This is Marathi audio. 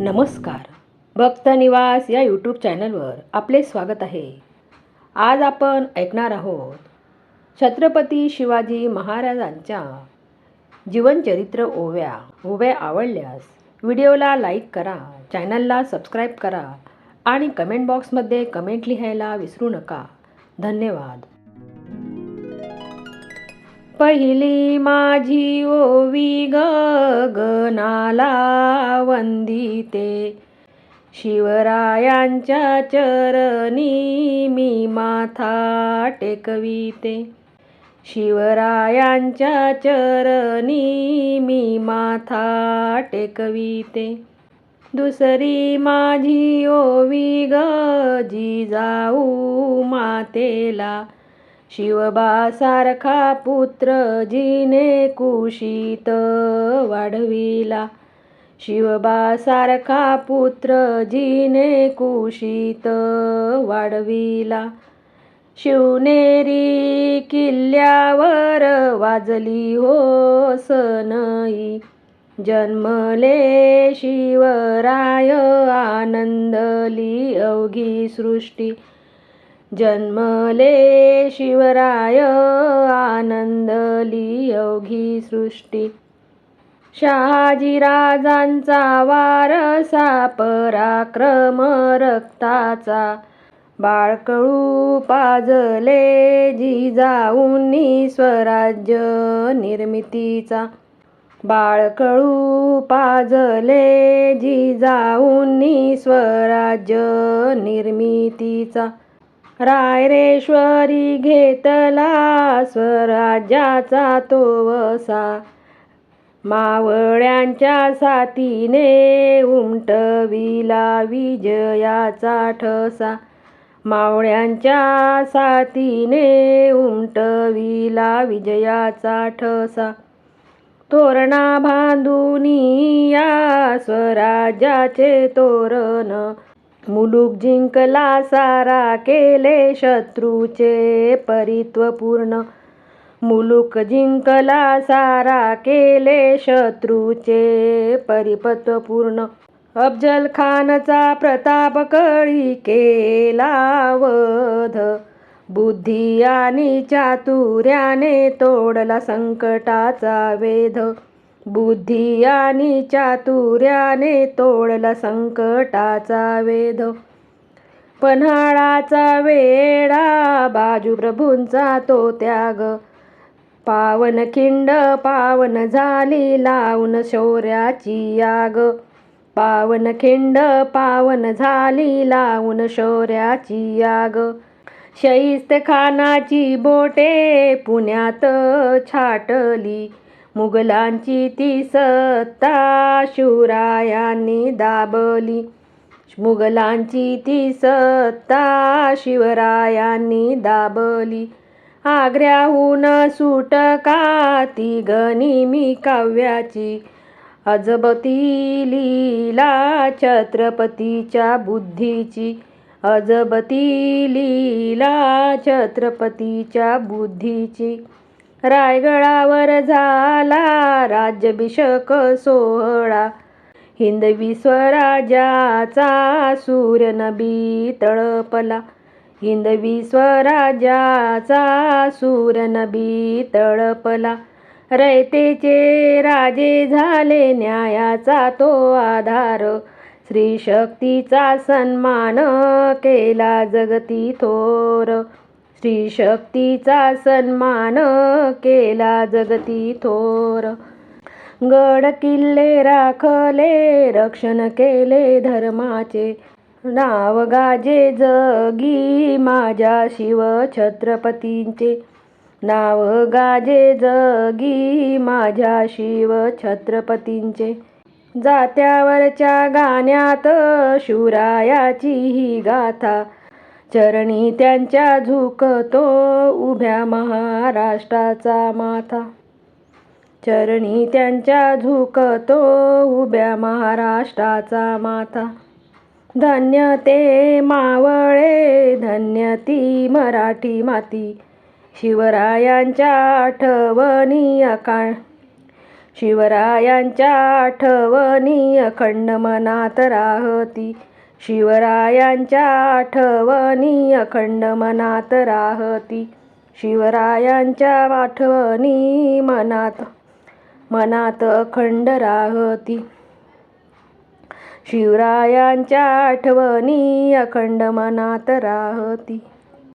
नमस्कार. भक्तनिवास या यूट्यूब चॅनलवर आपले स्वागत आहे. आज आपण ऐकणार आहोत छत्रपती शिवाजी महाराजांच्या जीवनचरित्र ओव्या. ओव्या आवडल्यास व्हिडिओला लाईक करा चॅनलला सबस्क्राईब करा आणि कमेंट बॉक्समध्ये कमेंट लिहायला विसरू नका. धन्यवाद. पहिली माझी ओवी गगनाला वंदिते शिवरायांच्या चरणी मी माथा टेकविते शिवरायांच्या चरणी मी माथा टेकविते दुसरी माझी ओवी ग जिजाऊ मातेला. शिवबासारखा पुत्र जिने कुशीत वाढविला. शिवबासारखा पुत्र जिने कुशीत वाढविला. शिवनेरी किल्ल्यावर वाजली हो सनई. जन्मले शिवराय आनंदली अवघी सृष्टी. जन्मले शिवराय आनंदली अवघी सृष्टी. शहाजीराजांचा वारसा पराक्रम रक्ताचा. बाळकळू पाजले जिजाऊंनी स्वराज्य निर्मितीचा. बाळकळू पाजले जिजाऊंनी स्वराज्य निर्मितीचा. रायरेश्वरी घेतला स्वराज्याचा तो वसा. मावळ्यांच्या साथीने उमटविला विजयाचा ठसा. मावळ्यांच्या साथीने उमटविला विजयाचा ठसा. तोरणा बांधुनी या स्वराज्याचे तोरण मुलुक जिंकला सारा केले शत्रूचे परित्वपूर्ण मुलुक जिंकला सारा केले शत्रूचे परिपत्वपूर्ण अफजल खानचा प्रताप कळी केला वध. बुद्धी आणि चातुर्याने तोडला संकटाचा वेध. बुद्धी आणि चातुर्याने तोडला संकटाचा वेध. पन्हाळाचा वेडा बाजू प्रभूंचा तो त्याग. पावन खिंड पावन झाली लावून शौर्याची आग पावन खिंड पावन झाली लावून शौर्याची आग शैस्त खानाची बोटे पुण्यात छाटली. मुघलांची ती सत्ता शिवरायांनी दाबली. मुघलांची ती सत्ता शिवरायांनी दाबली. आग्र्याहून सुटका ती गनिमी काव्याची. अजबती लीला छत्रपतीच्या बुद्धीची. अजबती लीला छत्रपतीच्या बुद्धीची. रायगडावर झाला राज्याभिषेक सोहळा. हिंदवी स्वराज्याचा सूर्यनबी तळपला. हिंदवी स्वराज्याचा सूर्यनबी तळपला. रयतेचे राजे झाले न्यायाचा तो आधार. श्री शक्तीचा सन्मान केला जगती थोर. स्त्रीशक्तीचा सन्मान केला जगती थोर. गड किल्ले राखले रक्षण केले धर्माचे. नाव गाजे जगी माझ्या शिव छत्रपतींचे. नाव गाजे जगी माझ्या शिव छत्रपतींचे. जात्यावरच्या गाण्यात शिवरायाची ही गाथा चरणी त्यांच्या झुकतो उभ्या महाराष्ट्राचा माथा. चरणी त्यांच्या झुकतो उभ्या महाराष्ट्राचा माथा. धन्य ते मावळे धन्य ती मराठी माती. शिवरायांच्या आठवणी अकाळ शिवरायांच्या आठवणी अखंड मनात राहती. शिवरायांच्या आठवणी अखंड मनात राहती. शिवरायांच्या आठवणी मनात मनात अखंड राहती. शिवरायांच्या आठवणी अखंड मनात राहती.